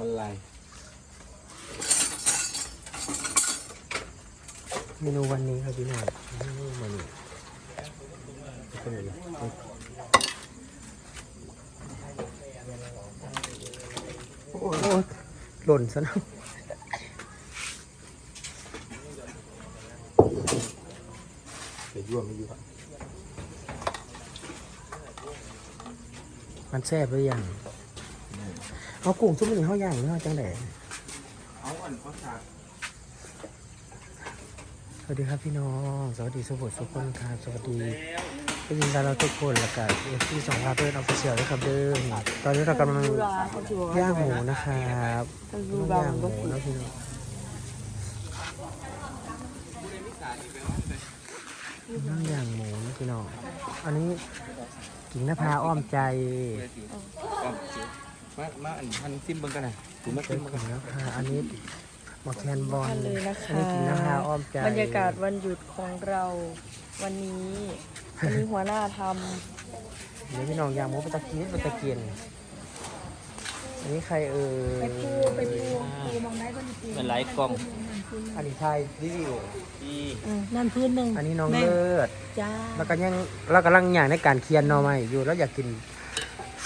มันลายเมนูวันนี้ครับพี่น้องเมนูมันนี่เป็นอะไรโอ้โหหล่นซะแล้วแต่ยั่วไม่ยั่วมันแซ่บหรือยัง เอากุ้งซุปมันนี่เขาย่างหรือเขาจังไดเอาอันเขาฉากสวัสดีครับพี่น้อง สวัสดีสุภุสุขคนครับสวัสดีพี่ยินดีเราทุกคนแล้วก็เอฟซีสองพาเพื่อนออฟฟิเชียลด้วยครับเดิมตอนนี้เรากำลังย่างหมูนะครับย่างหมูนะพี่น้องย่างย่างหมูนะพี่น้อง อันนี้กิ่งนภาอ้อมใจ มามาอันพันซิมเบิ้งกันนะกูมาซิเป็นมเบิ้งกิ่กันงนภาอันนี้หมอกแคนบอลท่านเลยนะอันคะนี้กิ่งนภาอ้อมใจบรรยากาศวันหยุดของเรา วันนี้วันนี้หัวหน้าทเดี๋ยวพี่น้องย่างหมูปลาตะกี้ปลาตะเกียนอันนี้ใครเอ่ยไปปูไปปูปูมองได้ก็มีปูเป็นไลฟ์กล้อง อันนี้ไทยวิดีโอที่นั่นพื้นหนึ่งอันนี้น้องเลิศจ้าแล้วก็ยังเรากำลังอย่างในการเคียนหน่อไม้อยู่แล้วอยากกิน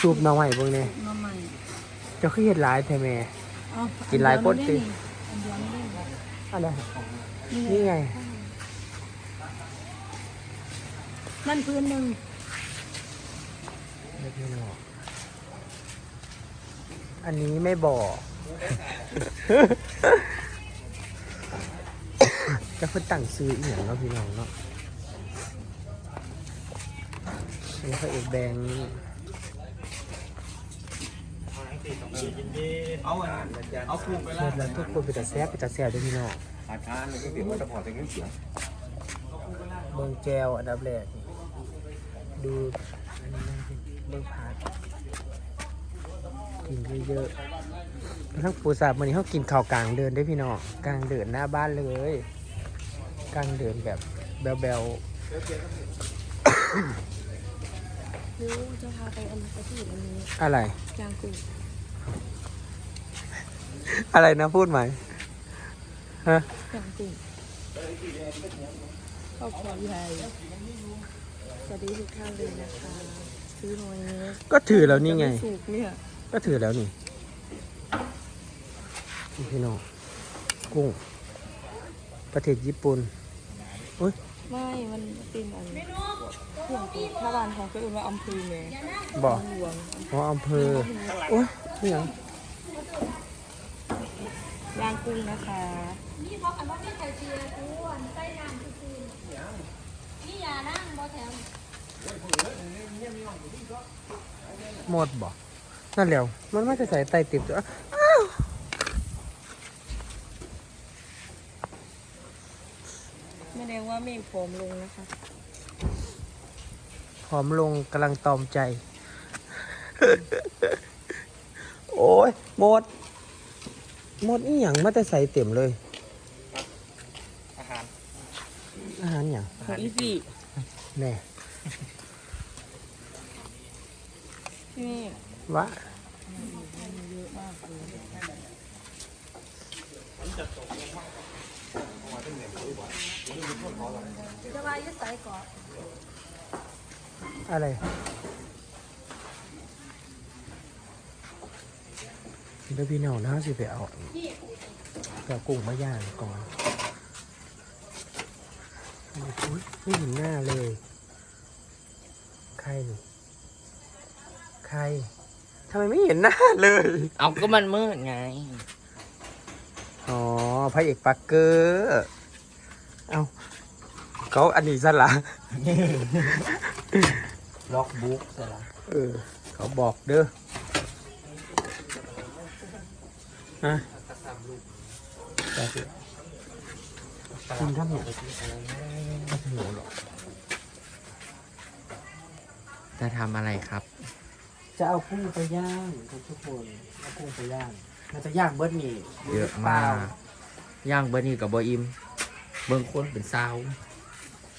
ซุปหน่อไม้พวกนี้มาใหม่ เจะคือเห็ดหลายแท้แม่ เอากินหลายคนสิ อันเดียวไม่ได้เหรออันนี้นี่นี่ไงไง นั่นพื้นหนึ่งเล็กไม่ออกอันนี้ไม่บอก จะเพิ่นตั้งซื้ออีหยังเนาะพี่น้องเนาะอันนี้พระเอกแบงค์ เอาอันเอาปรุงไปเฮ็แล้วดแล้วทุกคนไปแต่แซ่บไปแต่แซ่บด้วยพี่น้องอาจารย์มันก็เสียงว่าจะพอแต่เงี้ยเสียงเบิ่งแจวอันดับแรกนี่ดูอันนี้นะเบิ่งผักกินเยอะๆทั้งปูสาบวันนี้เขากินข้าวกลางเดินได้อพี่น้องกลางเดินหน้าบ้านเลย กลางเดินแบบแบวหรือจะพาไปอันไปที่อื่นอันนี้ๆอะไรจางกุ้ง อะไรนะพูดใหม่ฮะจางกุ้งครอบครัวใหญ่สวัสดีทุกท่านเลยนะคะซื้อหน่อยนี้ก็ถือแล้วนี่ไงจะม่สุกเนี่ยก็ถือแล้วนี่นี่พี่น้องกุ้ง ประเทศญี่ปุ่นอุ้ยไม่มันเป็นอันเครื่องปลูกถ้าบ้านของก็อื่นว่าอำเภอแม่บอกหลวงอ๋ออำเภอโอ้ย นี่หยังย่างกุ้งนะคะนี่บอกอันว่าไม่ใส่เจียกูอันใส่น้ำคือนี่ยานั่งบ่แถวหมดบอกนั่นแหล้วมันไม่จะใส่ไตติบตัวไม่ได้ว่าไม่ผอมลงนะคะผอมลงกำลังตอมใจ โอ้ยหมดหมดอีหยังมาแต่ใส่เต็มเลย อาหาร อาหารอย่างของอีฟี่แน่นี่วะจะมายึดใส่ก่อนอะไร เดี๋ยวพี่น้องนะสิไปเอาไปเอากุ้งมาย่างก่อนอุ๊ยไม่เห็นหน้าเลย ใครนี่ใครทำไมไม่เห็นหน้าเลย เอาก็มันมืดไง อ๋อพระเอกปักเกอร์ เอาเขาอันนี้ซะละล็อกบุ๊กใช่ไหมเออ เขาบอกเด้อ ฮะแต่สิกินข้าวเหนียวไม่ถึงหรอกจะทำอะไรครับ จะเอากุ้งไปย่างครับทุกคนเอากุ้งไปย่างมันจะย่างเบิดนี่เยอะปมาล่กย่างเบอร์นี่กับบออิมเบิ่งคนเป็นซาว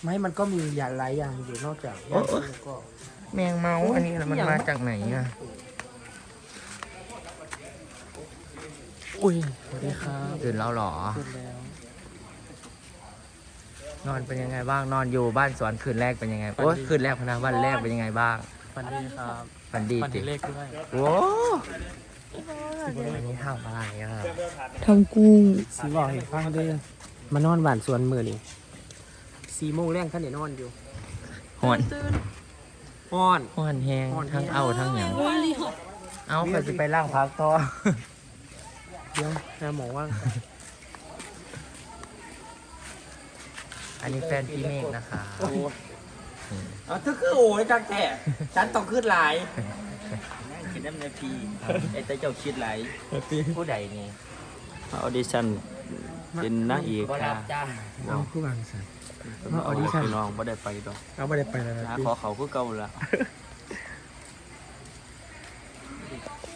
ไม่มันก็มีอย่างหลายอย่างอยู่นอกจากย่างกุ้งก็แมงเมาอันนี้มันมาจากไหนอะ อุ้ยสวัสดีครับตื่นแล้วเหรอขึ้นแล้ว นอนเป็นยังไงบ้าง นอนอยู่บ้านสวนคืนแรกเป็นยังไง โอ้ยคืนแรกพะนะวันแรกเป็นยังไงบ้าง ฝันดีครับฝันดีฝันติดีเลขด้วยโอ้อันนี้ทำอะไรอะทำกุ้งสีบอกให้ฟังเด้อมานอนบ้านสวนมือนี่สี่โมงแรงท่านเดี๋ยวนอนอยู่หอนอ้อน หอนแห้งฮ้อนแฮงทั้งเอาทั้งหยังเอาไปสิไปล่างพักต่อเดี๋ยวแม่หมอว่าง อันนี้แฟนพี่เมฆนะคะอ๋อเธอคือโอ้ยจังแท้ฉันต้องขึ้นหลายคิดน้ำในพีไอ้แต่เจ้าคิดหลายผู้ใดนี่ออดิชั่นเป็นนางเอกก็รัค่ะบจ้าเอาผู้บางสัน มาออดิชั่นน้องบ่ได้ไปดอกเอาไม่ได้ไปแล้วนะหาพี่ขอเขาคือเก่าละ